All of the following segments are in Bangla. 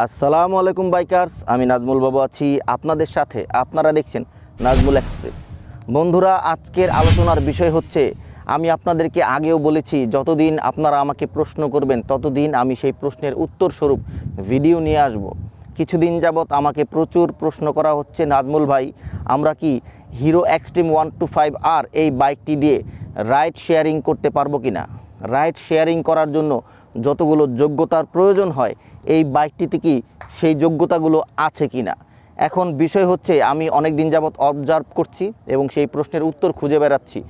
আসসালামু আলাইকুম বাইকার্স, আমি নাজমুল বাবু আছি আপনাদের সাথে। আপনারা দেখছেন নাজমুল এক্সপ্রেস। বন্ধুরা, আজকের আলোচনার বিষয় হচ্ছে, আমি আপনাদেরকে আগেও বলেছি, যতদিন আপনারা আমাকে প্রশ্ন করবেন, ততদিন আমি সেই প্রশ্নের উত্তর স্বরূপ ভিডিও নিয়ে আসব। কিছুদিন যাবৎ আমাকে প্রচুর প্রশ্ন করা হচ্ছে, নাজমুল ভাই, আমরা কি Hero extreme one two five R এই বাইকটি দিয়ে রাইড শেয়ারিং করতে পারব কি না রাইড শেয়ারিং করার জন্য যতগুলো যোগ্যতার প্রয়োজন হয়, এই বাইকটিতে কি সেই যোগ্যতাগুলো আছে কি না এখন বিষয় হচ্ছে, আমি অনেক দিন যাবৎ অবজার্ভ করছি এবং সেই প্রশ্নের উত্তর খুঁজে বেড়াচ্ছি।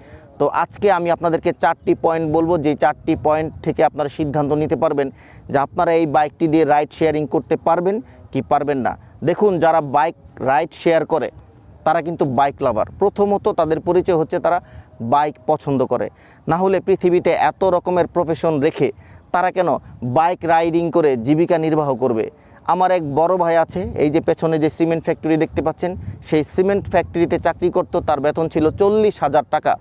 তো আজকে আমি আপনাদেরকে চারটি পয়েন্ট বলব যে চারটি পয়েন্ট থেকে আপনারা সিদ্ধান্ত নিতে পারবেন যে আপনারা এই বাইকটি দিয়ে রাইড শেয়ারিং করতে পারবেন কি পারবেন না। দেখুন, যারা বাইক রাইড শেয়ার করে, তারা কিন্তু বাইক লাভার প্রথমত তাদের পরিচয় হচ্ছে তারা বাইক পছন্দ করে। না হলে পৃথিবীতে এত রকমের প্রফেশন রেখে তারা কেন বাইক রাইডিং করে জীবিকা নির্বাহ করবে? আমার এক বড় ভাই আছে, এই যে পেছনে যে সিমেন্ট ফ্যাক্টরি দেখতে পাচ্ছেন, সেই সিমেন্ট ফ্যাক্টরিতে চাকরি করতো, তার বেতন ছিল চল্লিশ হাজার টাকা।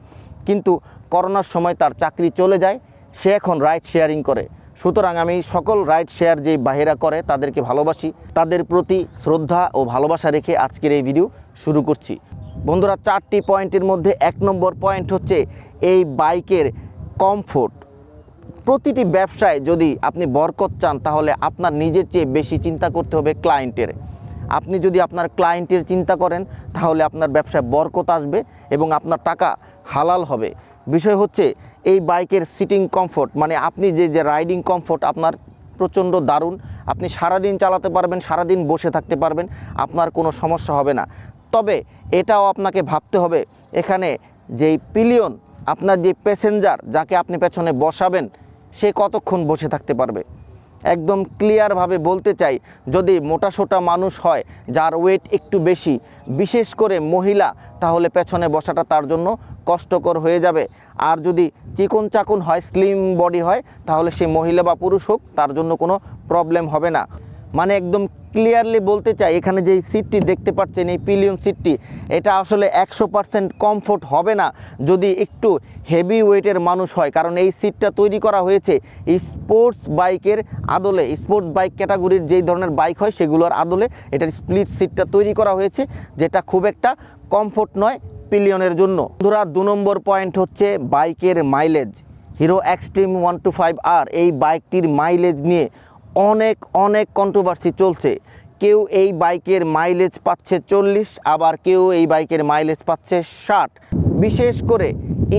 কিন্তু করোনার সময় তার চাকরি চলে যায়, সে এখন রাইড শেয়ারিং করে। সুতরাং আমি সকল রাইড শেয়ার যে বাহিরা করে, তাদেরকে ভালোবাসি। তাদের প্রতি শ্রদ্ধা ও ভালোবাসা রেখে আজকের এই ভিডিও শুরু করছি। বন্ধুরা, চারটি পয়েন্টের মধ্যে এক নম্বর পয়েন্ট হচ্ছে এই বাইকের কমফোর্ট প্রতিটি ব্যবসায় যদি আপনি বরকত চান, তাহলে আপনার নিজের চেয়ে বেশি চিন্তা করতে হবে ক্লায়েন্টের আপনি যদি আপনার ক্লায়েন্টের চিন্তা করেন, তাহলে আপনার ব্যবসায় বরকত আসবে এবং আপনার টাকা হালাল হবে। বিষয় হচ্ছে, এই বাইকের সিটিং কমফোর্ট মানে আপনি যে যে রাইডিং কমফোর্ট আপনার প্রচণ্ড দারুণ, আপনি সারাদিন চালাতে পারবেন, সারাদিন বসে থাকতে পারবেন, আপনার কোনো সমস্যা হবে না। তবে এটাও আপনাকে ভাবতে হবে, এখানে যেই পিলিয়ন আপনার যে প্যাসেঞ্জার যাকে আপনি পেছনে বসাবেন সে কতক্ষণ বসে থাকতে পারবে? একদম ক্লিয়ারভাবে বলতে চাই, যদি মোটাসোটা মানুষ হয়, যার ওয়েট একটু বেশি, বিশেষ করে মহিলা, তাহলে পেছনে বসাটা তার জন্য কষ্টকর হয়ে যাবে। আর যদি চিকন চাকুন হয় স্লিম বডি হয়, তাহলে সে মহিলা বা পুরুষ হোক, তার জন্য কোনো প্রবলেম হবে না। মানে একদম ক্লিয়ারলি বলতে চাই, এখানে যে সিটটি দেখতে পাচ্ছেন, এই পিলিয়ন সিটটি এটা আসলে একশো পারসেন্ট কমফোর্ট হবে না যদি একটু হেভি ওয়েটের মানুষ হয়। কারণ এই সিটটা তৈরি করা হয়েছে স্পোর্টস বাইকের আদলে। স্পোর্টস বাইক ক্যাটাগরির যেই ধরনের বাইক হয়, সেগুলোর আদলে এটার স্প্লিট সিটটা তৈরি করা হয়েছে, যেটা খুব একটা কমফোর্ট নয় পিলিয়নের জন্য। ধরা দু নম্বর পয়েন্ট হচ্ছে বাইকের mileage Hero extreme one two five R এই বাইকটির মাইলেজ নিয়ে অনেক অনেক কন্ট্রোভার্সি চলছে। কেউ এই বাইকের মাইলেজ পাচ্ছে চল্লিশ, আবার কেউ এই বাইকের মাইলেজ পাচ্ছে ষাট। বিশেষ করে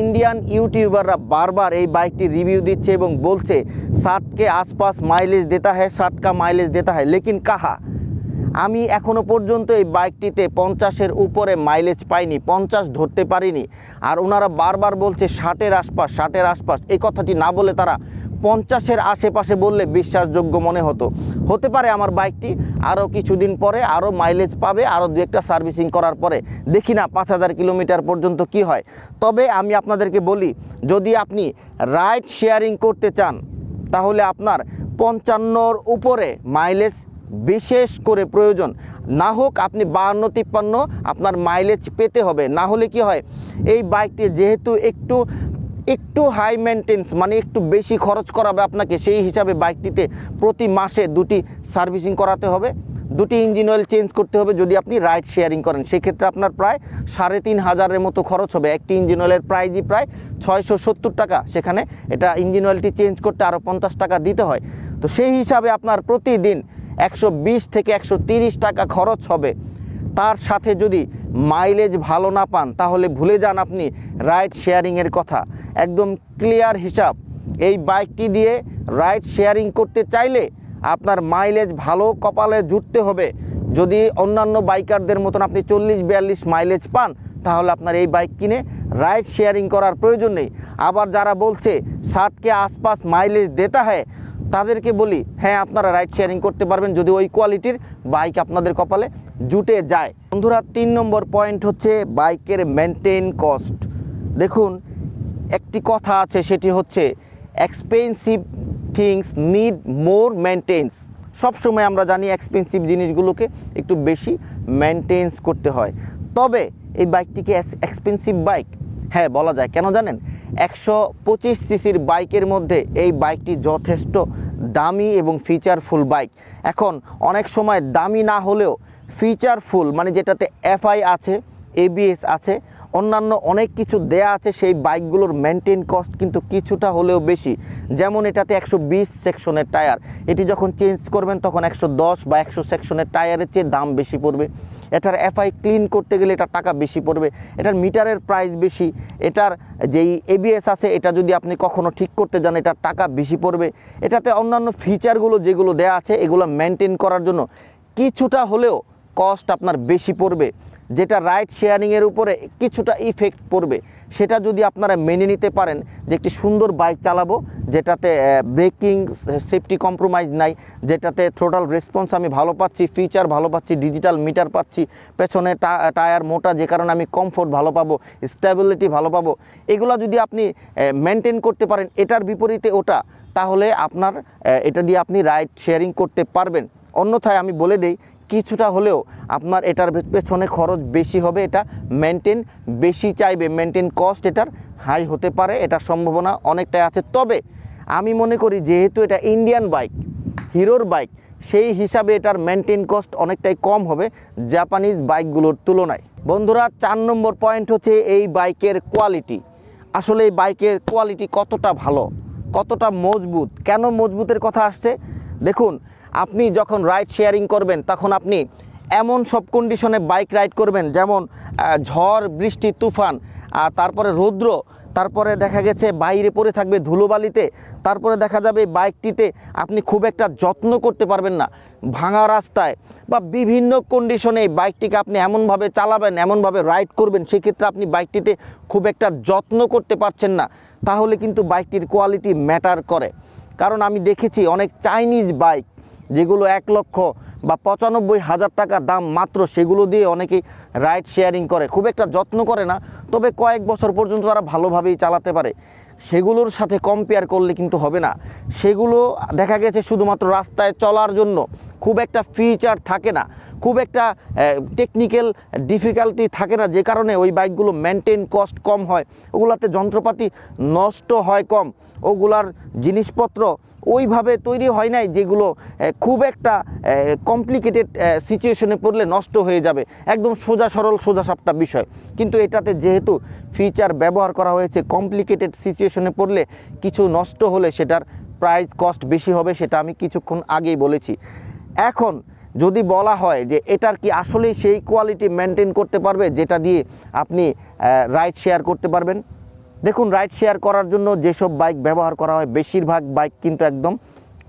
ইন্ডিয়ান ইউটিউবাররা বারবার এই বাইকটি রিভিউ দিচ্ছে এবং বলছে ষাট কে আশপাশ মাইলেজ দেতা হ্যায় ষাট কা মাইলেজ দেতা হ্যায় লেকিন কাহা? আমি এখনও পর্যন্ত এই বাইকটিতে পঞ্চাশের উপরে মাইলেজ পাইনি, পঞ্চাশ ধরতে পারিনি। আর ওনারা বারবার বলছে, ষাটের আশপাশ ষাটের আশপাশ। এই কথাটি না বলে তারা পঞ্চাশের আশেপাশে বললে বিশ্বাসযোগ্য মনে হতো। হতে পারে আমার বাইকটি আরও কিছুদিন পরে আরও মাইলেজ পাবে, আরও দু একটা সার্ভিসিং করার পরে। দেখি না পাঁচ হাজার কিলোমিটার পর্যন্ত কি হয়। তবে আমি আপনাদেরকে বলি, যদি আপনি রাইড শেয়ারিং করতে চান, তাহলে আপনার পঞ্চান্নর উপরে মাইলেজ বিশেষ করে প্রয়োজন। না হোক আপনি বাহান্ন, তিপ্পান্ন, আপনার মাইলেজ পেতে হবে। না হলে কি হয়, এই বাইকটি যেহেতু একটু একটু হাই মেনটেন্স মানে একটু বেশি খরচ করাবে আপনাকে, সেই হিসাবে বাইকটিতে প্রতি মাসে দুটি সার্ভিসিং করাতে হবে। দুটি ইঞ্জিন অয়েল চেঞ্জ করতে হবে যদি আপনি রাইড শেয়ারিং করেন। সেক্ষেত্রে আপনার প্রায় সাড়ে তিন হাজারের মতো খরচ হবে। একটি ইঞ্জিন অয়েলের প্রাইজই প্রায় ছয়শো সত্তর টাকা। সেখানে এটা ইঞ্জিন অয়েলটি চেঞ্জ করতে আরও পঞ্চাশ টাকা দিতে হয়। তো সেই হিসাবে আপনার প্রতিদিন একশো বিশ থেকে একশো টাকা খরচ হবে। তার সাথে যদি মাইলেজ ভালো না পান, তাহলে ভুলে যান আপনি রাইড শেয়ারিংয়ের কথা। একদম ক্লিয়ার হিসাব। এই বাইকটি দিয়ে রাইড শেয়ারিং করতে চাইলে আপনার মাইলেজ ভালো কপালে জুটতে হবে। যদি অন্যান্য বাইকারদের মতন আপনি চল্লিশ, বিয়াল্লিশ মাইলেজ পান, তাহলে আপনার এই বাইক কিনে রাইড শেয়ারিং করার প্রয়োজন নেই। আবার যারা বলছে, ষাটকে আশপাশ মাইলেজ দেতা হয় তাদেরকে বলি হ্যাঁ আপনারা রাইড শেয়ারিং করতে পারবেন যদি ওই কোয়ালিটির বাইক আপনাদের কপালে জুটে যায়। বন্ধুরা, তিন নম্বর পয়েন্ট হচ্ছে বাইকের মেনটেন কস্ট দেখুন, একটি কথা আছে, সেটি হচ্ছে expensive things need more maintenance সবসময় আমরা জানি এক্সপেন্সিভ জিনিসগুলোকে একটু বেশি মেনটেন্স করতে হয়। তবে এই বাইকটিকে এক্সপেন্সিভ বাইক হ্যাঁ বলা যায়। কেন জানেন? একশো পঁচিশ সিসির বাইকের মধ্যে এই বাইকটি যথেষ্ট দামি এবং ফিচারফুল বাইক এখন, অনেক সময় দামি না হলেও ফিচারফুল মানে যেটাতে এফআই আছে, এবিএস আছে, অন্যান্য অনেক কিছু দেয়া আছে, সেই বাইকগুলোর মেনটেন কস্ট কিন্তু কিছুটা হলেও বেশি। যেমন এটাতে একশো বিশ সেকশনের টায়ার। এটি যখন চেঞ্জ করবেন, তখন একশো দশ বা একশো সেকশনের টায়ারের চেয়ে দাম বেশি পড়বে। এটার এফআই ক্লিন করতে গেলে এটা টাকা বেশি পড়বে। এটার মিটারের প্রাইস বেশি। এটার যেই এবিএস আছে, এটা যদি আপনি কখনো ঠিক করতে যান, এটার টাকা বেশি পড়বে। এটাতে অন্যান্য ফিচারগুলো যেগুলো দেয়া আছে, এগুলো মেনটেন করার জন্য কিছুটা হলেও কস্ট আপনার বেশি পড়বে, যেটা রাইড শেয়ারিংয়ের উপরে কিছুটা ইফেক্ট পড়বে। সেটা যদি আপনারা মেনে নিতে পারেন যে একটি সুন্দর বাইক চালাবো, যেটাতে ব্রেকিং সেফটি কম্প্রোমাইজ নাই, যেটাতে থ্রোটাল রেসপন্স আমি ভালো পাচ্ছি ফিচার ভালো পাচ্ছি ডিজিটাল মিটার পাচ্ছি, পেছনে টায়ার মোটা যে কারণে আমি কমফোর্ট ভালো পাবো স্টেবিলিটি ভালো পাবো, এগুলো যদি আপনি মেনটেন করতে পারেন, এটার বিপরীতে ওটা, তাহলে আপনার এটা দিয়ে আপনি রাইড শেয়ারিং করতে পারবেন। অন্যথায় আমি বলে দেই কিছুটা হলেও আপনার এটার পেছনে খরচ বেশি হবে, এটা মেনটেন বেশি চাইবে মেনটেন কস্ট এটার হাই হতে পারে এটার সম্ভাবনা অনেকটাই আছে। তবে আমি মনে করি যেহেতু এটা ইন্ডিয়ান বাইক হিরোর বাইক সেই হিসাবে এটার মেনটেন কস্ট অনেকটাই কম হবে জাপানিজ বাইকগুলোর তুলনায়। বন্ধুরা, চার নম্বর পয়েন্ট হচ্ছে এই বাইকের কোয়ালিটি আসলে এই বাইকের কোয়ালিটি কতটা ভালো, কতটা মজবুত, কেন মজবুতের কথা আসছে? দেখুন আপনি যখন রাইড শেয়ারিং করবেন, তখন আপনি এমন সব কন্ডিশনে বাইক রাইড করবেন, যেমন ঝড়, বৃষ্টি, তুফান তারপরে রৌদ্র, তারপরে দেখা গেছে বাইরে পড়ে থাকবে ধুলোবালিতে, তারপরে দেখা যাবে বাইকটিতে আপনি খুব একটা যত্ন করতে পারবেন না। ভাঙা রাস্তায় বা বিভিন্ন কন্ডিশনে বাইকটিকে আপনি এমনভাবে চালাবেন, এমনভাবে রাইড করবেন, সেক্ষেত্রে আপনি বাইকটিতে খুব একটা যত্ন করতে পারছেন না। তাহলে কিন্তু বাইকটির কোয়ালিটি ম্যাটার করে। কারণ আমি দেখেছি অনেক চাইনিজ বাইক যেগুলো এক লক্ষ বা পঁচানব্বই হাজার টাকা দাম মাত্র, সেগুলো দিয়ে অনেকেই রাইড শেয়ারিং করে। খুব একটা যত্ন করে না, তবে কয়েক বছর পর্যন্ত তারা ভালোভাবেই চালাতে পারে। সেগুলোর সাথে কম্পেয়ার করলে কিন্তু হবে না। সেগুলো দেখা গেছে শুধুমাত্র রাস্তায় চলার জন্য। খুব একটা ফিচার থাকে না। খুব একটা টেকনিক্যাল ডিফিকাল্টি থাকে না, যে কারণে ওই বাইকগুলো মেনটেন কস্ট কম হয়। ওগুলাতে যন্ত্রপাতি নষ্ট হয় কম। ওগুলার জিনিসপত্র ওইভাবে তৈরি হয় নাই যেগুলো খুব একটা কমপ্লিকেটেড সিচুয়েশনে পড়লে নষ্ট হয়ে যাবে। একদম সোজা সরল, সোজা সাপটা বিষয়। কিন্তু এটাতে যেহেতু ফিচার ব্যবহার করা হয়েছে কমপ্লিকেটেড সিচুয়েশনে পড়লে কিছু নষ্ট হলে সেটার প্রাইস কস্ট বেশি হবে, সেটা আমি কিছুক্ষণ আগেই বলেছি। এখন যদি বলা হয় যে এটার কি আসলেই সেই কোয়ালিটি মেনটেন করতে পারবে, যেটা দিয়ে আপনি রাইড শেয়ার করতে পারবেন? দেখুন রাইড শেয়ার করার জন্য যেসব বাইক ব্যবহার করা হয়, বেশিরভাগ বাইক কিন্তু একদম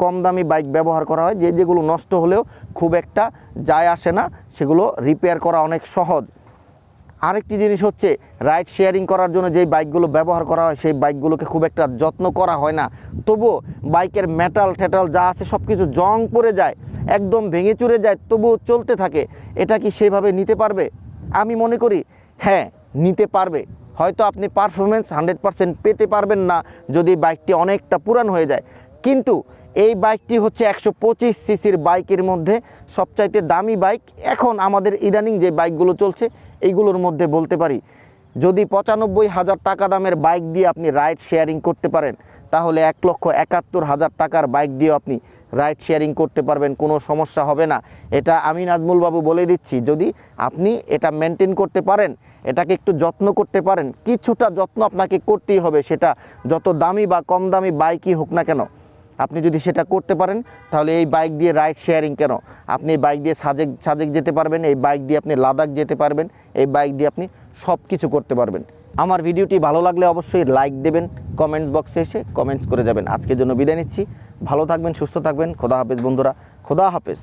কম দামি বাইক ব্যবহার করা হয়, যে যেগুলো নষ্ট হলেও খুব একটা যায় আসে না, সেগুলো রিপেয়ার করা অনেক সহজ। আরেকটি জিনিস হচ্ছে রাইড শেয়ারিং করার জন্য যেই বাইকগুলো ব্যবহার করা হয়, সেই বাইকগুলোকে খুব একটা যত্ন করা হয় না। তবুও বাইকের মেটাল টেটাল যা আছে সব কিছু জং পড়ে যায়, একদম ভেঙে চুরে যায়, তবুও চলতে থাকে। এটা কি সেভাবে নিতে পারবে? আমি মনে করি হ্যাঁ নিতে পারবে। হয়তো আপনি পারফরমেন্স হান্ড্রেড পারসেন্ট পেতে পারবেন না যদি বাইকটি অনেকটা পুরান হয়ে যায়। কিন্তু এই বাইকটি হচ্ছে একশো পঁচিশ সিসির বাইকের মধ্যে সবচাইতে দামি বাইক এখন আমাদের ইদানিং যে বাইকগুলো চলছে, এইগুলোর মধ্যে বলতে পারি, যদি পঁচানব্বই হাজার টাকা দামের বাইক দিয়ে আপনি রাইড শেয়ারিং করতে পারেন তাহলে এক লক্ষ একাত্তর হাজার টাকার বাইক দিয়েও আপনি রাইড শেয়ারিং করতে পারবেন, কোনো সমস্যা হবে না। এটা আমি নাজমুল বাবু বলে দিচ্ছি, যদি আপনি এটা মেনটেন করতে পারেন, এটাকে একটু যত্ন করতে পারেন, কিছুটা যত্ন আপনাকে করতেই হবে সেটা, যত দামি বা কম দামি বাইকই হোক না কেন। আপনি যদি সেটা করতে পারেন, তাহলে এই বাইক দিয়ে রাইড শেয়ারিং কেন? আপনি এই বাইক দিয়ে সাজেক সাজেক যেতে পারবেন, এই বাইক দিয়ে আপনি লাদাখ যেতে পারবেন, এই বাইক দিয়ে আপনি সব কিছু করতে পারবেন। আমার ভিডিওটি ভালো লাগলে অবশ্যই লাইক দেবেন কমেন্টস বক্সে এসে কমেন্টস করে যাবেন। আজকের জন্য বিদায় নিচ্ছি। ভালো থাকবেন, সুস্থ থাকবেন। খোদা হাফেজ বন্ধুরা। খোদা হাফেজ।